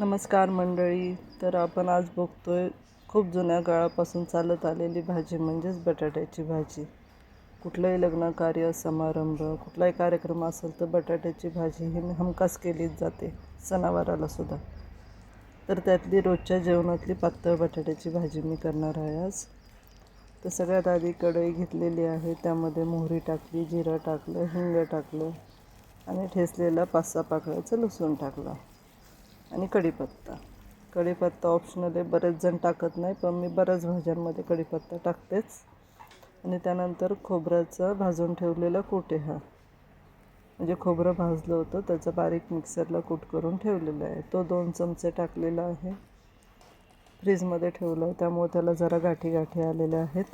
नमस्कार मंडळी. तर आपण आज बघतोय खूप जुन्या काळापासून चालत आलेली भाजी म्हणजेच बटाट्याची भाजी. कुठलंही लग्न कार्य समारंभ कुठलाही कार्यक्रम असेल तर बटाट्याची भाजी ही हमखास केलीच जाते सणावाराला सुद्धा. तर त्यातली रोजच्या जेवणातली पातळ बटाट्याची भाजी मी करणार आहे आज. तर सगळ्यात आधी कढई घेतलेली आहे त्यामध्ये मोहरी टाकली जिरं टाकलं हिंग टाकलं आणि ठेचलेला पाच सहा पाकळ्याचं लसूण टाकलं. आणि कढीपत्ता. कढीपत्ता ऑप्शनल आहे बरेच जण टाकत नाही पण मी बऱ्याच भाज्यांमध्ये कढीपत्ता टाकतेच. आणि त्यानंतर खोबऱ्याचा भाजून ठेवलेला कुटे हा. म्हणजे खोबरं भाजलं होतं त्याचं बारीक मिक्सरला कूट करून ठेवलेला आहे. तो दोन चमचे टाकलेला आहे. फ्रीजमध्ये ठेवलं आहे त्यामुळे त्याला जरा गाठी गाठी आलेल्या आहेत.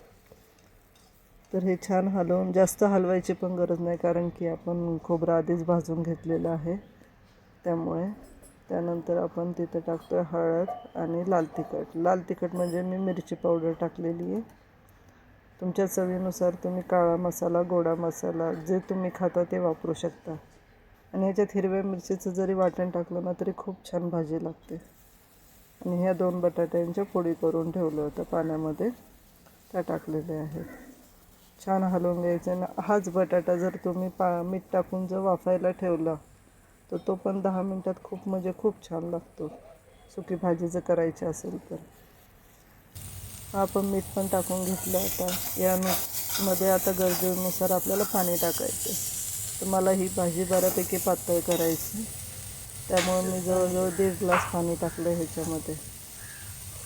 तर हे छान हलवून जास्त हलवायची पण गरज नाही कारण की आपण खोबरं आधीच भाजून घेतलेलं आहे. त्यामुळे त्यानंतर आपण तिथं टाकतो आहे हळद आणि लाल तिखट. लाल तिखट म्हणजे मी मिरची पावडर टाकलेली आहे. तुमच्या चवीनुसार तुम्ही काळा मसाला गोडा मसाला जे तुम्ही खाता ते वापरू शकता. आणि ह्याच्यात हिरव्या मिरचीचं जरी वाटण टाकलं ना तरी खूप छान भाजी लागते. आणि ह्या दोन बटाट्यांच्या पोळी करून ठेवलं होतं पाण्यामध्ये. त्या टाकलेल्या आहेत. छान हलवून घ्यायचं. ना हाच बटाटा जर तुम्ही पा मीठ टाकून जर वाफायला ठेवला तर तो पण दहा मिनटात खूप म्हणजे खूप छान लागतो. सुकी भाजी जर करायची असेल तर. हा आपण मीठ पण टाकून घेतलं आता. या मीठमध्ये आता गरजेनुसार आपल्याला पाणी टाकायचं. तर मला ही भाजी बऱ्यापैकी पातळ करायची. त्यामुळे मी जवळजवळ दीड ग्लास पाणी टाकलं ह्याच्यामध्ये.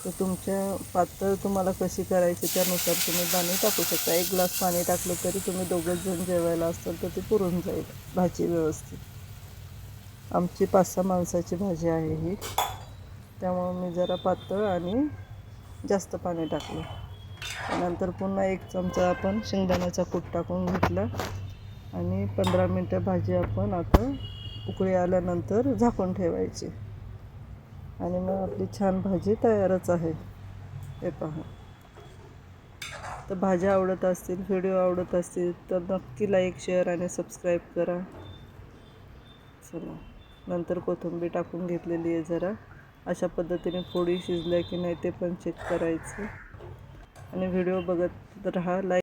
तर तुमच्या पातळ तुम्हाला कशी करायची त्यानुसार तुम्ही पाणी टाकू शकता. एक ग्लास पाणी टाकलं तरी तुम्ही दोघंच जण जेवायला असाल तर ती पुरून जाईल भाजी व्यवस्थित. आमची पाच सहा माणसाची भाजी आहे ही. त्यामुळं मी जरा पातळ आणि जास्त पाणी टाकलं. त्यानंतर पुन्हा एक चमचा आपण शेंगदाण्याचा कूट टाकून घेतला. आणि पंधरा मिनटं भाजी आपण आता उकळी आल्यानंतर झाकून ठेवायची. आणि मग आपली छान भाजी तयारच आहे. हे पहा. तर भाज्या आवडत असतील व्हिडिओ आवडत असतील तर नक्की लाईक शेअर आणि सबस्क्राईब करा. चला. नंतर कोथिंबीर टाकून घेतलेली आहे जरा. अशा पद्धतीने फोडी शिजल्या की नाही ते पण चेक करायचं. आणि व्हिडिओ बघत राहा लाईक